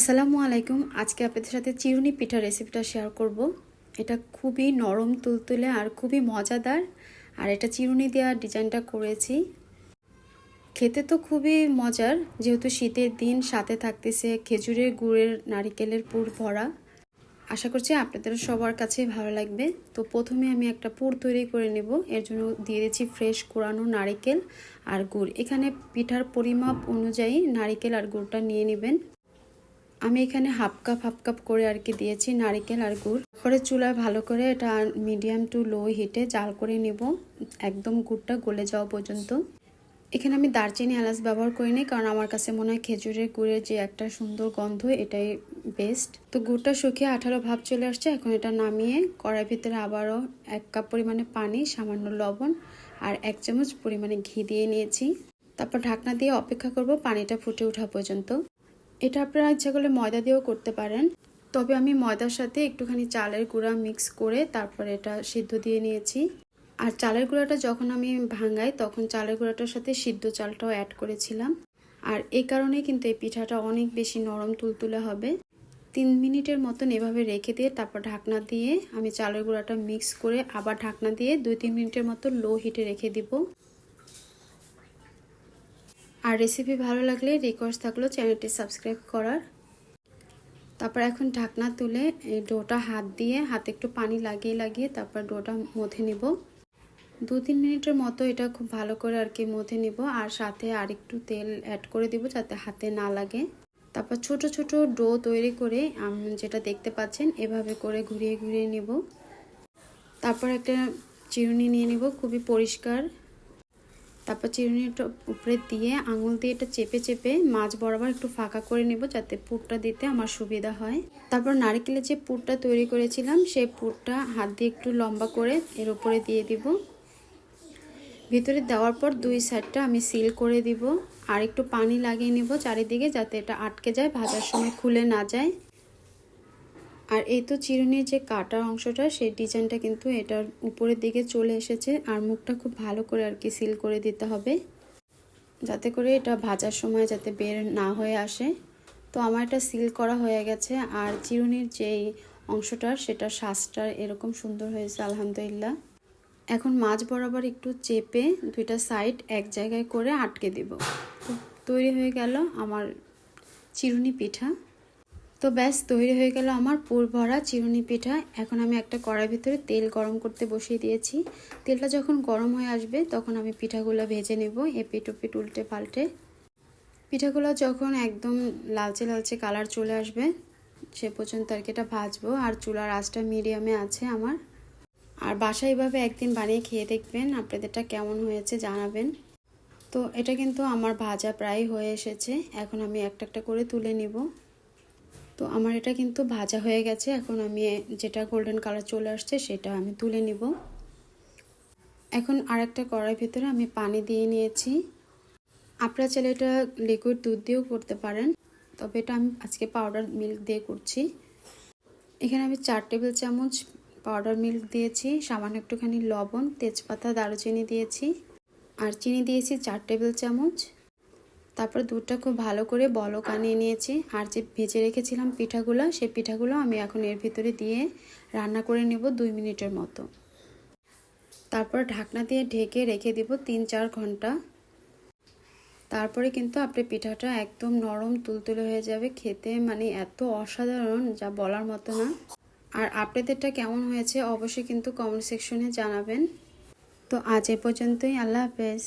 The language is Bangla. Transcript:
আসসালামু আলাইকুম। আজকে আপনাদের সাথে চিরুনি পিঠা রেসিপিটা শেয়ার করব। এটা খুবই নরম, তুলতুলে আর খুবই মজাদার। আর এটা চিরুনি দেওয়ার ডিজাইনটা করেছি। খেতে তো খুবই মজার, যেহেতু শীতের দিন, সাথে থাকতেছে খেজুরের গুড়ের নারিকেলের পুর ভরা। আশা করছি আপনাদের সবার কাছেই ভালো লাগবে। তো প্রথমে আমি একটা পুর তৈরি করে নেব। এর জন্য দিয়ে দিচ্ছি ফ্রেশ কোরানো নারিকেল আর গুড়। এখানে পিঠার পরিমাপ অনুযায়ী নারিকেল আর গুড়টা নিয়ে নেবেন। আমি এখানে হাফ কাপ হাফ কাপ করে আর কি দিয়েছি, নারিকেল আর গুড়। পরে চুলায় ভালো করে এটা মিডিয়াম টু লো হিটে জাল করে নেব। একদম গুড়টা গলে যাওয়া পর্যন্ত। এখানে আমি দারচিনি এলাচ ব্যবহার করি করিনি কারণ আমার কাছে মনে হয় খেজুরের গুড়ের যে একটা সুন্দর গন্ধ, এটাই বেস্ট তো গুড়টা শুকিয়ে আঠারো ভাব চলে আসছে, এখন এটা নামিয়ে কড়াই ভিতরে আবারও এক কাপ পরিমাণে পানি, সামান্য লবণ আর এক চামচ পরিমাণে ঘি দিয়ে নিয়েছি। তারপর ঢাকনা দিয়ে অপেক্ষা করব, পানিটা ফুটে ওঠা পর্যন্ত। এটা আপনারা ইচ্ছা করলে ময়দা দিয়েও করতে পারেন। তবে আমি ময়দার সাথে একটুখানি চালের গুঁড়া মিক্স করে তারপর এটা সিদ্ধ দিয়ে নিয়েছি। আর চালের গুঁড়াটা যখন আমি ভাঙাই তখন চালের গুঁড়াটার সাথে সিদ্ধ চালটাও অ্যাড করেছিলাম। আর এই কারণে কিন্তু এই পিঠাটা অনেক বেশি নরম তুলতুলে হবে। তিন মিনিটের মতন এভাবে রেখে দিয়ে তারপর ঢাকনা দিয়ে আমি চালের গুঁড়াটা মিক্স করে আবার ঢাকনা দিয়ে দুই তিন মিনিটের মতো লো হিটে রেখে দিব। আর রেসিপি ভালো লাগলে রিকোয়েস্ট থাকল চ্যানেলটি সাবস্ক্রাইব করার। তারপর এখন ঢাকনা তুলে এই ডোটা হাত দিয়ে, হাতে একটু পানি লাগিয়ে লাগিয়ে তারপর ডোটা মথে নিব। দু তিন মিনিটের মতো এটা খুব ভালো করে আর কি মথে নিব আর সাথে আর একটু তেল অ্যাড করে দিব যাতে হাতে না লাগে। তারপর ছোট ছোট ডো তৈরি করে যেটা দেখতে পাচ্ছেন এভাবে করে ঘুরিয়ে ঘুরিয়ে নিব। তারপর একটা চিরুনি নিয়ে নিব, খুবই পরিষ্কার। তারপর চিরুনিটা উপরে দিয়ে আঙুল দিয়ে এটা চেপে চেপে মাছ বরাবর একটু ফাঁকা করে নেব যাতে পুরটা দিতে আমার সুবিধা হয়। তারপর নারকেলের যে পুরটা তৈরি করেছিলাম, সেই পুরটা হাত দিয়ে একটু লম্বা করে এর উপরে দিয়ে দিব। ভিতরে দেওয়ার পর দুই সাইডটা আমি সিল করে দিব। আর একটু পানি লাগিয়ে নিব চারিদিকে যাতে এটা আটকে যায়, ভাজার সময় খুলে না যায়। আর এই তো চিরুনির যে কাটার অংশটা, সেই ডিজাইনটা কিন্তু এটার উপরের দিকে চলে এসেছে আর মুখটা খুব ভালো করে আর কি সিল করে দিতে হবে। যাতে করে এটা ভাজার সময় যাতে বের না হয়ে আসে। তো আমার এটা সিল করা হয়ে গেছে আর চিরুনির যেই অংশটার সেটা শ্বাসটা এরকম সুন্দর হয়েছে, আলহামদুলিল্লাহ। এখন মাছ বরাবর একটু চেপে দুইটা সাইড এক জায়গায় করে আটকে দিব। তৈরি হয়ে গেল আমার চিরুনি পিঠা। তো ব্যাস, তৈরি হয়ে গেল আমার পুর ভরা চিরুনি পিঠা। এখন আমি একটা কড়াই ভিতরে তেল গরম করতে বসিয়ে দিয়েছি। তেলটা যখন গরম হয়ে আসবে, তখন আমি পিঠাগুলো ভেজে নেব এপিট ওপিট উল্টে পাল্টে। পিঠাগুলো যখন একদম লালচে লালচে কালার চলে আসবে, সে পর্যন্ত আর কি এটা ভাজবো। আর চুলার আঁচটা মিডিয়ামে আছে আমার। আর বাসায় এভাবে একদিন বানিয়ে খেয়ে দেখবেন, আপনাদেরটা কেমন হয়েছে জানাবেন। তো এটা কিন্তু আমার ভাজা প্রায় হয়ে এসেছে। এখন আমি একটা একটা করে তুলে নিব। তো আমার এটা কিন্তু ভাজা হয়ে গেছে। এখন আমি যেটা গোল্ডেন কালার চলে আসছে সেটা আমি তুলে নিব। এখন আরেকটা কড়াই ভিতরে আমি পানি দিয়ে নিয়েছি। আপনারা চাইলে এটা লিকুইড দুধ দিয়েও করতে পারেন, তবে এটা আমি আজকে পাউডার মিল্ক দিয়ে করছি। এখানে আমি চার টেবিল চামচ পাউডার মিল্ক দিয়েছি, সামান্য একটুখানি লবণ, তেজপাতা, দারুচিনি দিয়েছি। আর চিনি দিয়েছি চার টেবিল চামচ। তারপর দুধটা খুব ভালো করে বলক আনিয়ে নিয়েছি। আর যে ভেজে রেখেছিলাম পিঠাগুলো, সেই পিঠাগুলো আমি এখন এর ভিতরে দিয়ে রান্না করে নেব দুই মিনিটের মতো। তারপর ঢাকনা দিয়ে ঢেকে রেখে দিব তিন চার ঘণ্টা। তারপরে কিন্তু আপনি পিঠাটা একদম নরম তুলতুলে হয়ে যাবে। খেতে মানে এত অসাধারণ, যা বলার মতো না। আর আপনাদেরটা কেমন হয়েছে অবশ্যই কিন্তু কমেন্ট সেকশনে জানাবেন। তো আজ এ পর্যন্তই, আল্লাহ হাফেজ।